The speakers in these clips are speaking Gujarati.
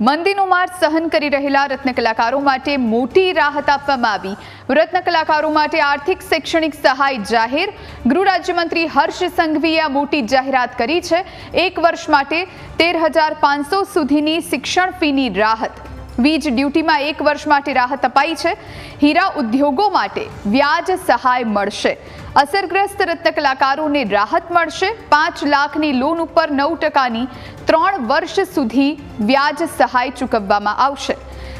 મંદીનો માર સહન કરી રહેલા રત્ન કલાકારો માટે મોટી રાહત આપવામાં આવી. રત્ન કલાકારો માટે આર્થિક શૈક્ષણિક સહાય જાહેર. ગૃહ રાજ્યમંત્રી હર્ષ સંઘવીએ આ મોટી જાહેરાત કરી છે. એક વર્ષ માટે તેર હજાર પાંચસો સુધીની શિક્ષણ ફીની રાહત. વીજ ડ્યુટીમાં એક વર્ષ માટે રાહત અપાઈ છે. હીરા ઉદ્યોગો માટે વ્યાજ સહાય મળશે. અસરગ્રસ્ત રત્નકલાકારોને રાહત મળશે. પાંચ લાખની લોન ઉપર નવ ટકાની ત્રણ વર્ષ સુધી વ્યાજ સહાય ચૂકવવામાં આવશે.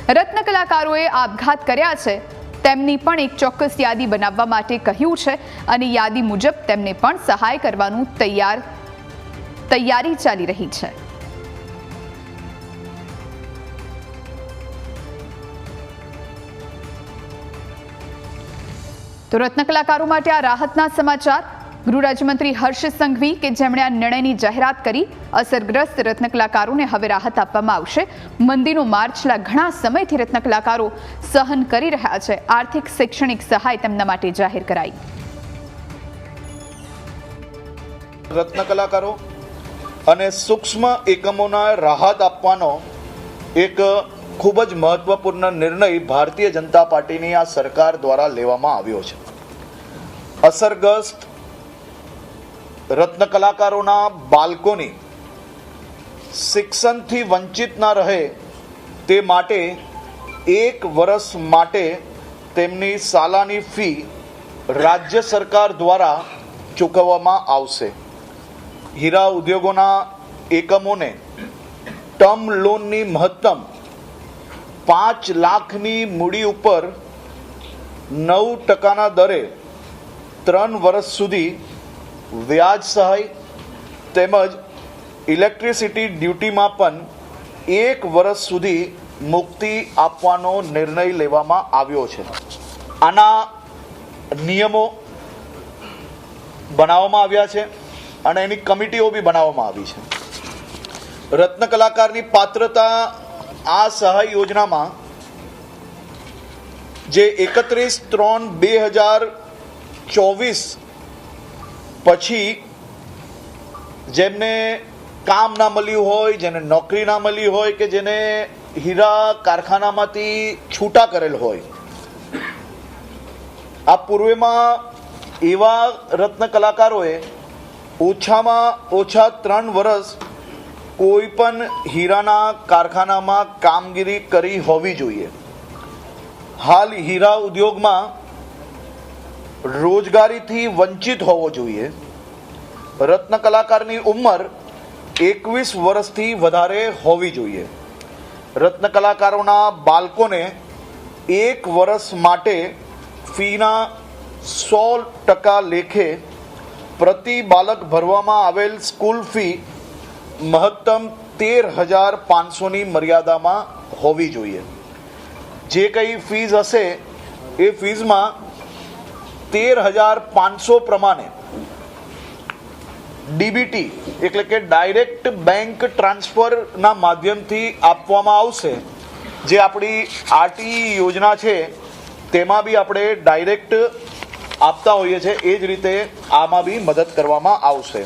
રત્ન કલાકારોએ આપઘાત કર્યા છે. તેમની પણ એક ચોક્કસ યાદી બનાવવા માટે કહ્યું છે અને યાદી મુજબ તેમને પણ સહાય કરવાનું તૈયાર, તૈયારી ચાલી રહી છે. તો રત્ન કલાકારો માટે આ રાહતના સમાચાર. ગૃહ રાજ્યમંત્રી હર્ષ સંઘવી કે જેમણે આ નિર્ણયની જાહેરાત કરી, અસરગ્રસ્ત રત્નકલાકારોને હવે રાહત આપવામાં આવશે. મંદીનો માર છેલ્લા ઘણા સમયથી રત્ન કલાકારો સહન કરી રહ્યા છે. આર્થિક, શૈક્ષણિક સહાય તેમના માટે જાહેર કરાઈ. રત્ન કલાકારો, અને સૂક્ષ્મ એકમોના રાહત આપવાનો એક ખૂબ જ મહત્વપૂર્ણ નિર્ણય ભારતીય જનતા પાર્ટીની આ સરકાર દ્વારા લેવામાં આવ્યો છે. અસરગ્રસ્ત રત્ન કલાકારોના બાળકોની શિક્ષણથી વંચિત ના રહે તે માટે એક વર્ષ માટે તેમની સાલાની ફી રાજ્ય સરકાર દ્વારા ચૂકવવામાં આવશે. હીરા ઉદ્યોગોના એકમોને ટર્મ લોનની મહત્તમ પાંચ લાખની મૂડી ઉપર નવ ટકાના દરે ત્રણ વર્ષ સુધી વ્યાજ સહાય તેમજ ઇલેક્ટ્રિસિટી ડ્યુટીમાં પણ એક વર્ષ સુધી મુક્તિ આપવાનો નિર્ણય લેવામાં આવ્યો છે. આના નિયમો બનાવવામાં આવ્યા છે અને એની કમિટીઓ બી બનાવવામાં આવી છે. રત્ન કલાકારની પાત્રતા આ સહાય યોજનામાં જે એકત્રીસ ત્રણ બે હજાર ચોવીસ પછી જેમને કામ ના મળ્યું હોય, જેને નોકરી ના મળી હોય કે જેને હીરા કારખાનામાંથી છૂટા કરેલ હોય. આ પૂર્વેમાં એવા રત્ન કલાકારોએ ઓછામાં ઓછા ત્રણ વર્ષ કોઈ પણ હીરાના કારખાનામાં કામગીરી કરી હોવી જોઈએ. હાલ હીરા ઉદ્યોગમાં રોજગારીથી વંચિત હોવો જોઈએ. રત્ન કલાકારની ઉંમર એકવીસ વર્ષથી વધારે હોવી જોઈએ. રત્ન કલાકારોના બાળકોને એક વર્ષ માટે ફીના સો ટકા લેખે પ્રતિ બાળક ભરવામાં આવેલ સ્કૂલ ફી મહત્તમ તેર હજાર પાંચસોની મર્યાદામાં હોવી જોઈએ. જે કંઈ ફીઝ હશે, એ ફીઝમાં તેર હજાર પાંચસો પ્રમાણે ડીબીટી એટલે કે ડાયરેક્ટ બેંક ટ્રાન્સફરના માધ્યમથી આપવામાં આવશે. જે આપણી આરટી યોજના છે, તેમાં બી આપણે ડાયરેક્ટ આપતા હોઈએ છીએ, એ જ રીતે આમાં બી મદદ કરવામાં આવશે.